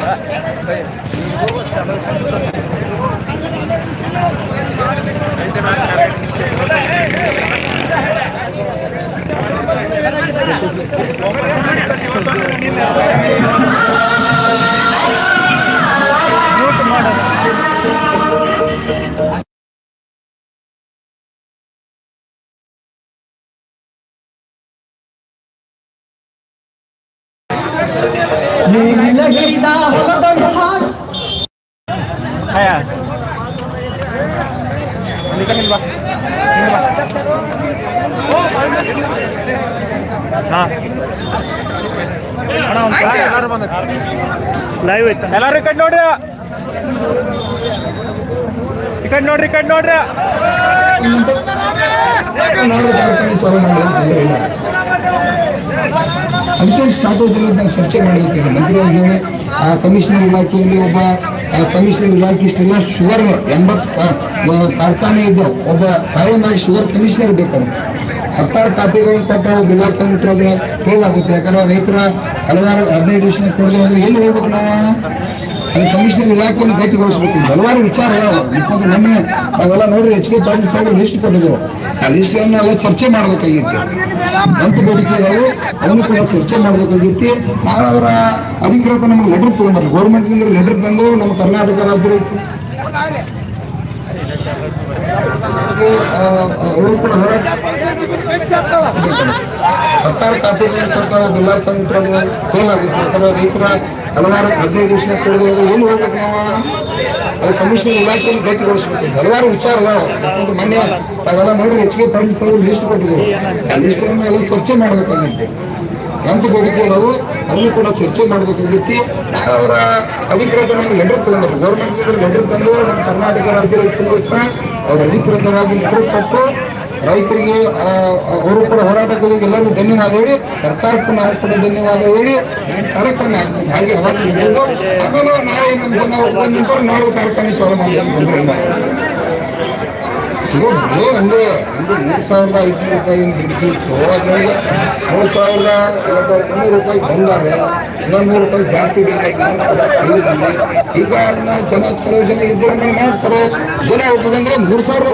না ಲೈವ್ ಐತ ಎಲ್ಲಾರು ಈ ಕಡೆ ನೋಡ್ರಿ. ಈ ಕಡೆ ನೋಡ್ರಿ ಈ ಕಡೆ ನೋಡ್ರಿ. ನಾಳೆ ಕಾರ್ಖಾನೆ ಚಾಲೂ ಮಾಡಿ ಅಂತ ತೊಂದರೆ ಇಲ್ಲ ಅದಕ್ಕೆ ನಾವು ಚರ್ಚೆ ಮಾಡಬೇಕಿದೆ ಮಂತ್ರಿ ಹೇಳಿ ಆ ಕಮಿಷನರ್ ಇಲಾಖೆಯಲ್ಲಿ ಒಬ್ಬ ಕಮಿಷನರ್ ಇಲಾಖೆ ಇಷ್ಟೆಲ್ಲ ಶುಗರ್ ಎಂಬತ್ತು ಕಾರ್ಖಾನೆ ಇದ್ದ ಒಬ್ಬ ಕಾರ್ಯಮಾರಿ ಶುಗರ್ ಕಮಿಷನರ್ ಬೇಕಾದ್ರೆ. ಹತ್ತಾರು ಖಾತೆಗಳನ್ನು ಕೊಟ್ಟು ಒಬ್ಬ ಇಲಾಖೆ ಮುಟ್ಟೋದ್ರೆ ಫೇಲ್ ಆಗುತ್ತೆ. ಯಾಕಂದ್ರೆ ರೈತರ ಹಲವಾರು, ಹದಿನೈದು ವರ್ಷ ಕೊಡದೆ ಹೋದ್ರೆ ಏನು ಹೋಗ್ಬೇಕು ನಾವು? ಅದು ಕಮಿಷನರ್ ಇಲಾಖೆಯನ್ನು ಭೇಟಿಗೊಳಿಸ್ಬೇಕು ಹಲವಾರು ವಿಚಾರ ಅದಾವ. ಮೊನ್ನೆ ನಾವೆಲ್ಲ ನೋಡ್ರಿ H K Patil Saheb list ಕೊಟ್ಟಿದ್ದೆವು ಆ ಲಿಸ್ಟ್ ಎಲ್ಲ ಚರ್ಚೆ ಮಾಡ್ಬೇಕಾಗಿತ್ತು. ಎಂಟು ಬೇಡಿಕೆ ಇದಾವೆ ಅವನು ಕೂಡ ಚರ್ಚೆ ಮಾಡಬೇಕಾಗಿತ್ತು. ನಾವು ಅವರ ಅಧಿಕೃತ ನಮ್ಗೆ ಲೆಟರ್ ತಗೊಂಡ್ಬರ್ರಿ ಗೌರ್ಮೆಂಟ್ನಿಂದ ಲೆಟರ್ ತಂದು ನಮ್ಮ ಕರ್ನಾಟಕ ರಾಜ್ಯ ಹತ್ತಾರು ಖಾತೆಗಳನ್ನು ಸರ್ಕಾರ ಜಿಲ್ಲಾ ಪಂಚಾಯತ್ ಫೇಲ್ ಆಗುತ್ತೆ ರೈತರ ಹಲವಾರು ಹದಿನೈದು ದಿವಸ ಕೊಡೋದು ಏನು ಹೋಗ್ಬೇಕು ನಾವು? ಅದು ಕಮಿಷನ್ ಇಲಾಖೆಯನ್ನು ಗಟ್ಟಿಗೊಳಿಸ್ಬೇಕು ಹಲವಾರು ವಿಚಾರ ಒಂದು ಮೊನ್ನೆ ತಾವೆಲ್ಲ ನೋಡಿ, ಹೆಚ್ಚಿಗೆ ಕೆ ಅವರು ಲಿಸ್ಟ್ ಕೊಟ್ಟಿದ್ರು ಆ ಲಿಸ್ಟ್ ಎಲ್ಲ ಚರ್ಚೆ ಮಾಡ್ಬೇಕಾಗಿತ್ತು. ಎಂಟು ಬೇಡಿಕೆ ನಾವು ಅಲ್ಲಿ ಕೂಡ ಚರ್ಚೆ ಮಾಡ್ಬೇಕಾಗಿತ್ತು. ನಾವು ಅವರ ಅಧಿಕೃತ ನಮಗೆ ಲೆಟರ್ ತಗೊಂಡ್ರು. ಗೌರ್ಮೆಂಟ್ ಲೆಟರ್ ತಂದು ನಮ್ಮ ಕರ್ನಾಟಕ ರಾಜ್ಯ ರೈತ ಸಂಘಕ್ಕೆ ಅವ್ರು ಅಧಿಕೃತವಾಗಿ ಲೆಟರ್ ಕೊಟ್ಟು ರೈತರಿಗೆ ಅವರು ಕೂಡ ಹೋರಾಟಕ್ಕೆ ಎಲ್ಲರೂ ಧನ್ಯವಾದ ಹೇಳಿ, ಸರ್ಕಾರಕ್ಕೂ ನಾವು ಕೂಡ ಧನ್ಯವಾದ ಹೇಳಿ ಕಾರ್ಯಕ್ರಮ ಆಗ್ತದೆ. ಹಾಗೆ ಹಿಡಿದು ಆಮೇಲೆ ನಾಳೆ ಒಪ್ಕೊಂಡು ನಿಂತವ್ರು ನಾಳೆ ಕಾರ್ಯಕ್ರಮ ಚಾಲು ಮಾಡಿ ಅಂತ ತೊಂದರೆ ಇಲ್ಲ ಇದು ಬರೀ ಒಂದೇ ಮೂರು ಸಾವಿರದ ಐದುನೂರು ರೂಪಾಯಿ ದುಡ್ಡು ಇತ್ತು. ಅದರೊಳಗೆ ಮೂರು ಸಾವಿರದ ಐವತ್ತೂರು ರೂಪಾಯಿ ಬಂದಾರೆ ನೂರು ರೂಪಾಯಿ ಜಾಸ್ತಿ ಬೇಕಾಗ್ತದೆ ಈಗ ಅದನ್ನ ಜನ ಪ್ರಯೋಜನ ಇದ್ದರೆ ಮಾಡ್ತಾರೆ. ಜನ ಹೋಗ್ಬೇಕಂದ್ರೆ ಮೂರು ಸಾವಿರದ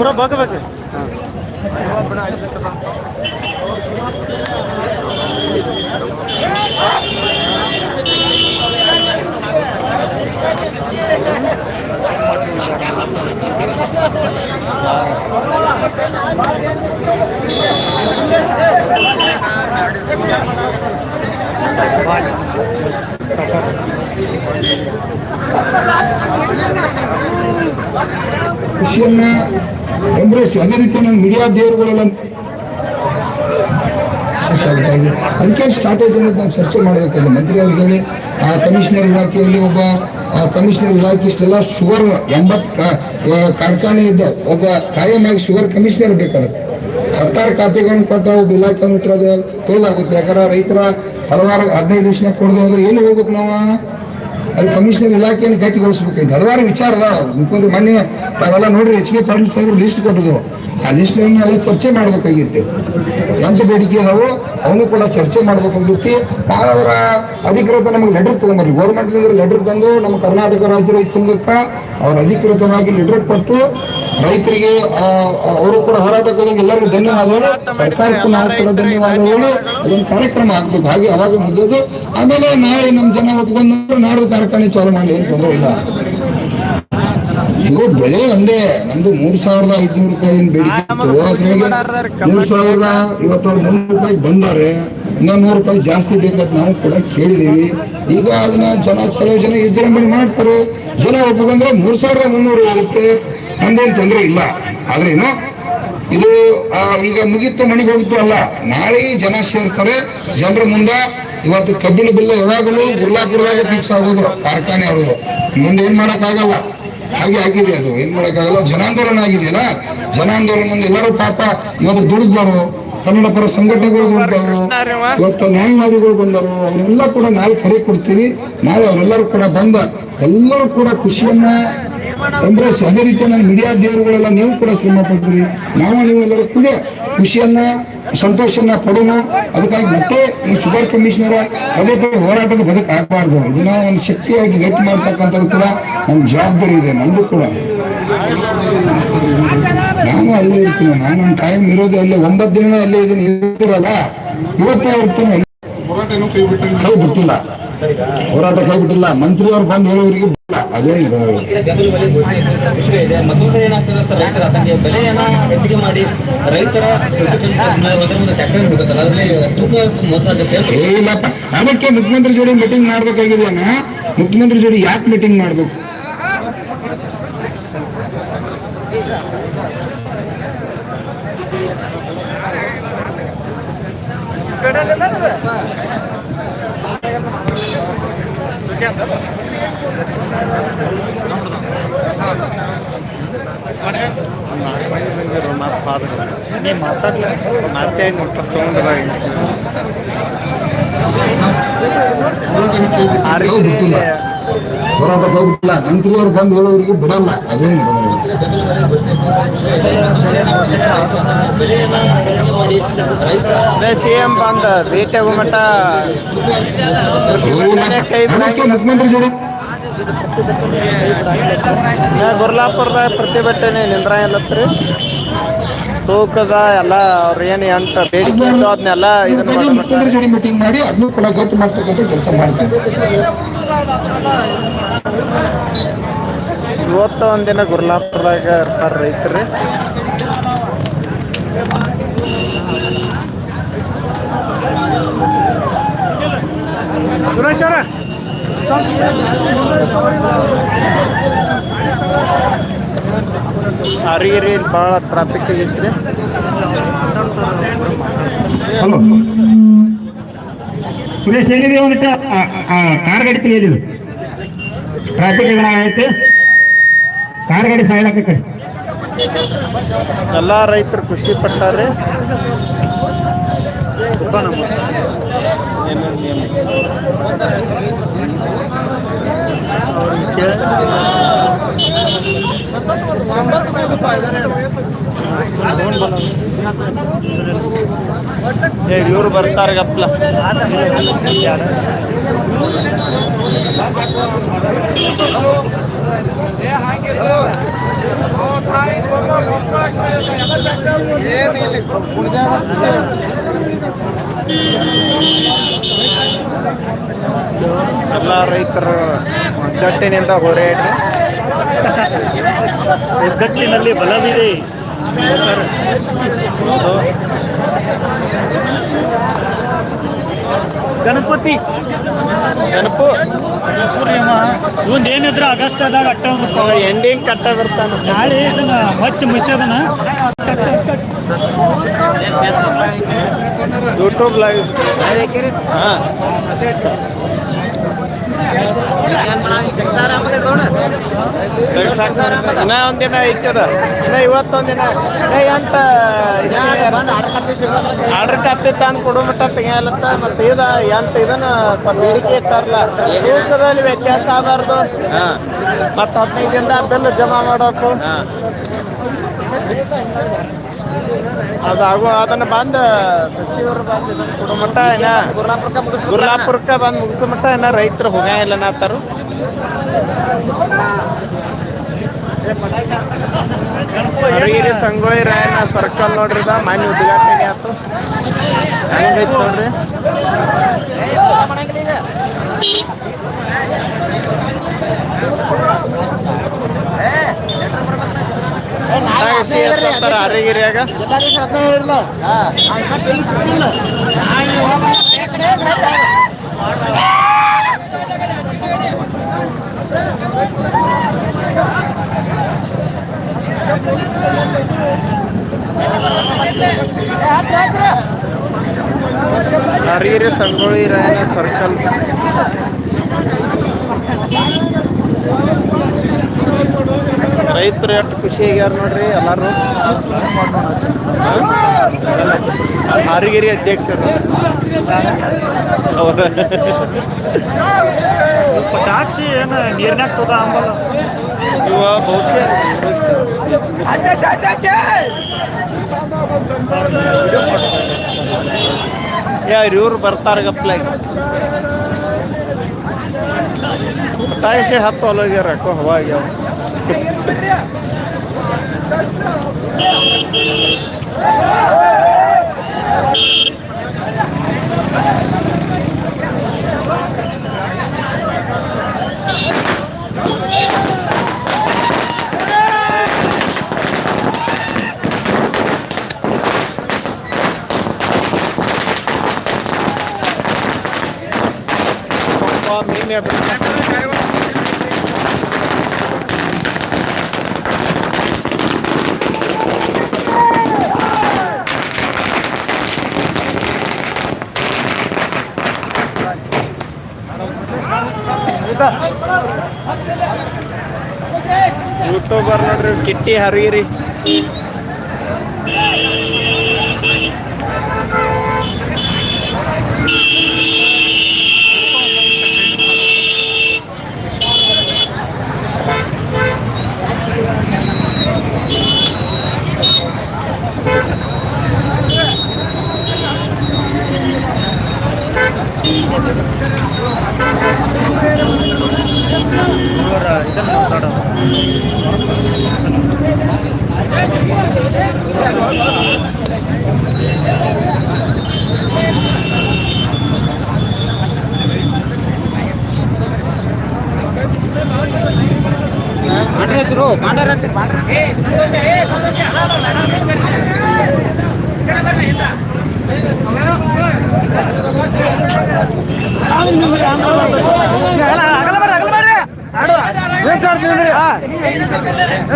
ಪೂರ ಬಾಕಬೇಕು ಖುಷಿಯನ್ನ ಎಂಬ್ರೇಸ್ ಅದೇ ರೀತಿ ನಮ್ಮ ಮೀಡಿಯಾ ದೇವರುಗಳೆಲ್ಲ ಅದಕ್ಕೆ ಸ್ಟ್ರಾಟಜಿ ಅನ್ನೋದು ನಾವು ಚರ್ಚೆ ಮಾಡಬೇಕಾಗಿದೆ ಮಂತ್ರಿ ಅವ್ರಿಗೆ ಹೇಳಿ, ಆ ಕಮಿಷನರ್ ಇಲಾಖೆಯಲ್ಲಿ ಒಬ್ಬ ಕಮಿಷನರ್ ಇಲಾಖೆ ಇಷ್ಟೆಲ್ಲ ಶುಗರ್ ಎಂಬತ್ತು ಕಾರ್ಖಾನೆ ಇದ್ದ ಒಬ್ಬ ಕಾಯಮಾಗಿ ಶುಗರ್ ಕಮಿಷನರ್ ಬೇಕಾಗುತ್ತೆ. ಹತ್ತಾರು ಖಾತೆಗಳನ್ನು ಕೊಟ್ಟ ಒಬ್ಬ ಇಲಾಖೆ ಇಟ್ಟರೆ ಅದು ಆಗುತ್ತೆ. ಯಾಕಂದ್ರೆ ರೈತರ ಹಲವಾರು ಹದಿನೈದು ದಿವಸ ಕೊಡದೆ ಹೋದ್ರೆ ಎಲ್ಲಿ ಹೋಗ್ಬೇಕು ನಾವು? ಅದು ಕಮಿಷನರ್ ಇಲಾಖೆಯನ್ನು ಗಟ್ಟಿಗೊಳಿಸ್ಬೇಕಾಯ್ತು ಹಲವಾರು ವಿಚಾರ ಅದಾವ. ಮೊನ್ನೆ ತಾವೆಲ್ಲ ನೋಡ್ರಿ H K Patil Saheb list ಕೊಟ್ಟಿದ್ರು ಲಿಸ್ಟ್ ಚರ್ಚೆ ಮಾಡ್ಬೇಕಾಗಿತ್ತು. ಎಂಟು ಬೇಡಿಕೆ ನಾವು ಅವನು ಕೂಡ ಚರ್ಚೆ ಮಾಡ್ಬೇಕಾಗಿತ್ತು. ಅವರ ಅಧಿಕೃತ ನಮಗೆ ಲೆಟರ್ ತಗೊಂಡ್ರಿ ಗೌರ್ಮೆಂಟ್ ಲೆಟರ್ ತಂದು ನಮ್ಮ ಕರ್ನಾಟಕ ರಾಜ್ಯ ರೈತ ಸಂಘಕ್ಕೆ ಅವ್ರ ಅಧಿಕೃತವಾಗಿ ಲೆಟರ್ ಕೊಟ್ಟು ರೈತರಿಗೆ ಅವರು ಕೂಡ ಹೋರಾಟಕ್ಕೆ ಎಲ್ಲರಿಗೂ ಧನ್ಯವಾದಗಳು. ಸರ್ಕಾರಕ್ಕೂ ನಾವು ಕೂಡ ಧನ್ಯವಾದ ಹೇಳಿ ಅದೊಂದು ಕಾರ್ಯಕ್ರಮ ಆಗ್ಬೇಕು. ಹಾಗೆ ಅವಾಗ ಮುಗಿಯೋದು. ಆಮೇಲೆ ನಾಳೆ ನಮ್ಮ ಜನ ಒಪ್ಕೊಂಡು ನಾಡ್ದು ಕಾರ್ಖಾನೆ ಚಾಲು ಮಾಡಲಿ, ಏನು ತೊಂದರೆ ಇಲ್ಲ. ಇವು ಬೆಲೆ ಒಂದೇ. ನಂದು ಮೂರ್ ಸಾವಿರದ ಐದ್ನೂರು ರೂಪಾಯಿ ಬೇಡಿಕೆ ಮೂರ್ ಸಾವಿರದ ಇವತ್ತವ್ರು ಮುನ್ನೂರು ರೂಪಾಯಿ ಬಂದಾರೆ. ಇನ್ನೊಂದು ನೂರು ರೂಪಾಯಿ ಜಾಸ್ತಿ ಬೇಕಂತ ನಾವು ಕೂಡ ಕೇಳಿದೀವಿ. ಈಗ ಅದನ್ನ ಜನ ಕೆಲವು ಜನ ವಿಜೃಂಭಣೆ ಮಾಡ್ತಾರೆ. ಜನ ಒಪ್ಪಂದ್ರೆ ಮೂರ್ ಸಾವಿರದ ಮುನ್ನೂರು ಇರುತ್ತೆ. ನಂದೇನು ತೊಂದರೆ ಇಲ್ಲ. ಆದ್ರೆ ಏನು ಇದು ಈಗ ಮುಗಿತು ಮನೆಗೆ ಹೋಗಿತ್ತು ಅಲ್ಲ. ನಾಳೆ ಜನ ಸೇರ್ತಾರೆ. ಜನರ ಮುಂದೆ ಇವತ್ತು ಕಬ್ಬಿಣ ಬಿಲ್ಲ ಯಾವಾಗಲೂ ಗುರ್ಲಾಪುರದಾಗ ಫಿಕ್ಸ್ ಆಗೋದು. ಕಾರ್ಖಾನೆ ಅವರು ಮುಂದೆ ಏನ್ ಮಾಡಕ್ಕಾಗಲ್ಲ. ಹಾಗೆ ಆಗಿದೆ ಅದು. ಏನ್ ಮಾಡಕ್ಕಾಗಲ್ಲ? ಜನಾಂದೋಲನ ಆಗಿದೆಯಲ್ಲ? ಜನಾಂದೋಲನ ಮುಂದೆ ಎಲ್ಲರೂ ಪಾಪ. ಇವತ್ತು ದುಡಿದವರು ಕನ್ನಡ ಪರ ಸಂಘಟನೆಗಳು ಬಂದವರು ಇವತ್ತು ನ್ಯಾಯವಾದಿಗಳು ಬಂದರು. ಅವರೆಲ್ಲ ಕೂಡ ನಾಳೆ ಕರೆ ಕೊಡ್ತೀವಿ. ನಾಳೆ ಅವರೆಲ್ಲರೂ ಕೂಡ ಬಂದ. ಎಲ್ಲರೂ ಕೂಡ ಖುಷಿಯನ್ನ ಎಂಬ್ರೇಸ್ ಅದೇ ರೀತಿ ನಮ್ಮ ಮೀಡಿಯಾ ದೇವರುಗಳೆಲ್ಲ ನೀವು ಕೂಡ ಶ್ರಮ ಪಡ್ತೀರಿ. ನಾವು ನೀವೆಲ್ಲರೂ ಕೂಡ ಖುಷಿಯನ್ನ ಸಂತೋಷನ್ನ ಪಡೋಣ. ಅದಕ್ಕಾಗಿ ಮತ್ತೆ ಈ ಶುಗರ್ ಕಮಿಷನರ್ ಅದೇ ಹೋರಾಟದ ಬದುಕು ಆಗಬಾರ್ದು. ಇದನ್ನ ಒಂದು ಶಕ್ತಿಯಾಗಿ ಗಟ್ಟಿ ಮಾಡ್ತಕ್ಕಂಥದ್ದು ಕೂಡ ನಮ್ಮ ಜವಾಬ್ದಾರಿ ಇದೆ ನಮ್ದು ಕೂಡ. ನಾನು ಅಲ್ಲೇ ಇರ್ತೀನಿ. ನಾನು ನನ್ನ ಟೈಮ್ ಇರೋದೇ ಅಲ್ಲೇ. ಒಂಬತ್ತು ದಿನ ಅಲ್ಲೇ ಇದನ್ನ ಇರ್ತೀರಲ್ಲ? ಇವತ್ತೇ ಇರ್ತೀನಿ. ಕೈ ಬಿಟ್ಟಿಲ್ಲ. ಹೋರಾಟ ಕೈ ಬಿಟ್ಟಿಲ್ಲ ಮಂತ್ರಿ ಅವ್ರು ಬಂದು ಹೇಳೋರಿಗೆ ಅದೇನಿದೆ? ವಿಷಯ ಇದೆ. ಮತ್ತೊಂದು ಕಡೆ ಏನಾಗ್ತದೆ ಸರ್? ರೈತರ ತಮಗೆ ಬೆಲೆಯನ್ನ ಹೆಚ್ಚಿಗೆ ಮಾಡಿ ರೈತರ ಟ್ರ್ಯಾಕ್ಟರ್ ಹೋಗುತ್ತಲ್ಲ ಅದರಲ್ಲಿ ತೂಕ ಮೋಸ ಆಗುತ್ತೆ. ಏ ಇಲ್ಲಪ್ಪ. ಅದಕ್ಕೆ ಮುಖ್ಯಮಂತ್ರಿ ಜೋಡಿ ಮೀಟಿಂಗ್ ಮಾಡ್ಬೇಕಾಗಿದೆ ಮುಖ್ಯಮಂತ್ರಿ ಜೋಡಿ ಯಾಕೆ ಮೀಟಿಂಗ್ ಮಾಡ್ಬೇಕು ಬಿಟ್ಟಿಲ್ಲ ಹೋರಾಟ ಕೈ ಬಿಟ್ಟಿಲ್ಲ ಮಂತ್ರಿ ಅವ್ರು ಬಂದು ಹೇಳೋರಿಗೆ ಬಿಡಲ್ಲ ಅದೇನಿದೆ ಬೆಲೆಯನ್ನ ಹೆಚ್ಚಿಗೆ ಮಾಡಿ ರೈತರ ಸಿ ಎಂ ಬಂದ ಭೇಟಿ ಆಗೋ ಮಟ್ಟ ಅದಕ್ಕೆ ಮುಖ್ಯಮಂತ್ರಿ ಗುರ್ಲಾಪುರದಾಗ ಪ್ರತಿಭಟನೆ ನಿಂದ್ರ ಏನತ್ರಿ ತೂಕದ ಎಲ್ಲ ಅವ್ರ ಏನು ಅಂತ ಬೇಡಿಕೆ ಇದ್ದು ಅದನ್ನೆಲ್ಲ ಇದನ್ನ ಮೀಟಿಂಗ್ ಮಾಡಿ ಅದನ್ನು ಕೂಡ ಗೊತ್ತು ಮಾಡ್ತಕ್ಕಂಥ ಕೆಲಸ ಮಾಡ್ತಾರೆ. ಇವತ್ತು ಒಂದಿನ ಗುರ್ಲಾಪುರದಾಗ ಇರ್ತಾರ ರೈತರು. ಸುರೇಶ್ ಅವರ. ಅರಿಗಿರಿ ಭಾಳ ಟ್ರಾಫಿಕ್ ಆಗೈತ್ರಿ. ಹಲೋ. ಸುರೇಶ್ ಏನಿದೆ ಒಂದು ಕಾರ್ ಗಾಡಿ ತೆಗೆಯಲಿಲ್ಲ ಟ್ರಾಫಿಕ್ ಏನಾಗೈತೆ? ಕಾರ್ ಗಾಡಿ ಎಲ್ಲ ರೈತರು ಖುಷಿ ಪಟ್ಟಾರೆ. ಇವ್ರು ಬರ್ತಾರೆ ಗಪ್ಲ. ಎಲ್ಲ ರೈತರು ಒಗ್ಗಟ್ಟಿನಿಂದ ಹೋರಾಡ್ರಿ ಒಗ್ಗಟ್ಟಿನಲ್ಲಿ ಬಲವಿದೆ. ಗಣಪತಿ. ಗಣಪ. ಇವಂದು ಆಗಸ್ಟ್ ಆಗಸ್ಟದಾಗ ಅಟ್ಟ ಎಂಡಿಂಗ್ ಕಟ್ಟದಿರ್ತಾನ. ನಾಳೆ ಇದನ್ನ ಹಚ್ಚಿ ಮುಚ್ಚದನ ಯೂಟ್ಯೂಬ್ ಲೈವ್ ಹಾಂ. ಇನ್ನ ಒಂದಿನ ಇಕ್ಕದ ಇನ್ನ ಇವತ್ತೊಂದಿನ. ಎಂತ ಆರ್ಡರ್ ಕಾಪಿ ತಾನು ಕೊಡೋ ಮಟ್ಟ ತೆಗಿಯಲತ್ತ, ಮತ್ತೆ ಇದ ಎಂತ ಇದನ್ನ ಬೇಡಿಕೆ ಇತ್ತಾರಲ್ಲ ತೂಕದಲ್ಲಿ ವ್ಯತ್ಯಾಸ ಆಗಬಾರ್ದು. ಮತ್ತೆ ಹದಿನೈದು ದಿನದ ಬಿಲ್ ಜಮಾ ಮಾಡೋಕು. ಅದಾಗೋ ಅದನ್ನ ಬಂದು ಸಚಿವರು ಬಂದು ಕೊಡೋ ಮಟ್ಟ ಏನ? ಗುರ್ಲಾಪುರಕ್ಕೆ ಬಂದು ಮುಗಿಸೋ ಮಟ್ಟ ಏನ? ರೈತರು ಹೋಗಂಗಿಲ್ಲ ನಾತಾರು ಅರಗಿರಿ ಸಂಗೊಳ್ಳಿ ರಾಯಣ್ಣ ಸರ್ಕಲ್ ನೋಡ್ರಿ ಮಾನ್ಯ ಮನೆ ಉದ್ಘಾಟನೆ ಆಯ್ತು. ಹೆಂಗೈತಿ ನೋಡ್ರಿ? ಅರಗಿರಿಯಾಗ ಅರಗಿರಿ ಸಂಗೊಳ್ಳಿ ರಾಯಣ್ಣ ಸರ್ಕಲ್ ರೈತರು ಎಷ್ಟು ಖುಷಿಯಾಗ್ಯಾರ ನೋಡ್ರಿ ಎಲ್ಲರೂ ಹಾರಿಗಿರಿ ಅಧ್ಯಕ್ಷರು ಅವರು ದ್ರಾಕ್ಷಿ ಏನು ನೀರ್ನಾಗ ತೋದ ಅಂಬಲ್ಲ ಇವ ಬಹುಶಃ ಯಾರು ಇವ್ರು ಬರ್ತಾರೆ ಗಪ್ಲಾಗಿ ಟಾಯ್ಸೆ ಹತ್ತು ಅಲ್ಲೋಗ್ಯಾರ ಹವಾ ಆಗ್ಯಾವ Well, maybe never. ಆಯ್ತಾ ಯೂಟ್ಯೂಬರ್ ನೋಡ್ರಿ ಕಿಟ್ಟಿ ಹರಿಯಿರಿ ಮಾಡ್ರತ್ರು ಮಾಡಾರತ್ರಿ ಮಾಡ್ರಿ ಸಂತೋಷ. ಏ ಸಂತೋಷ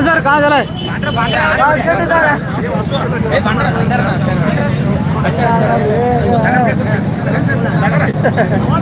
సార్ కాదు సార్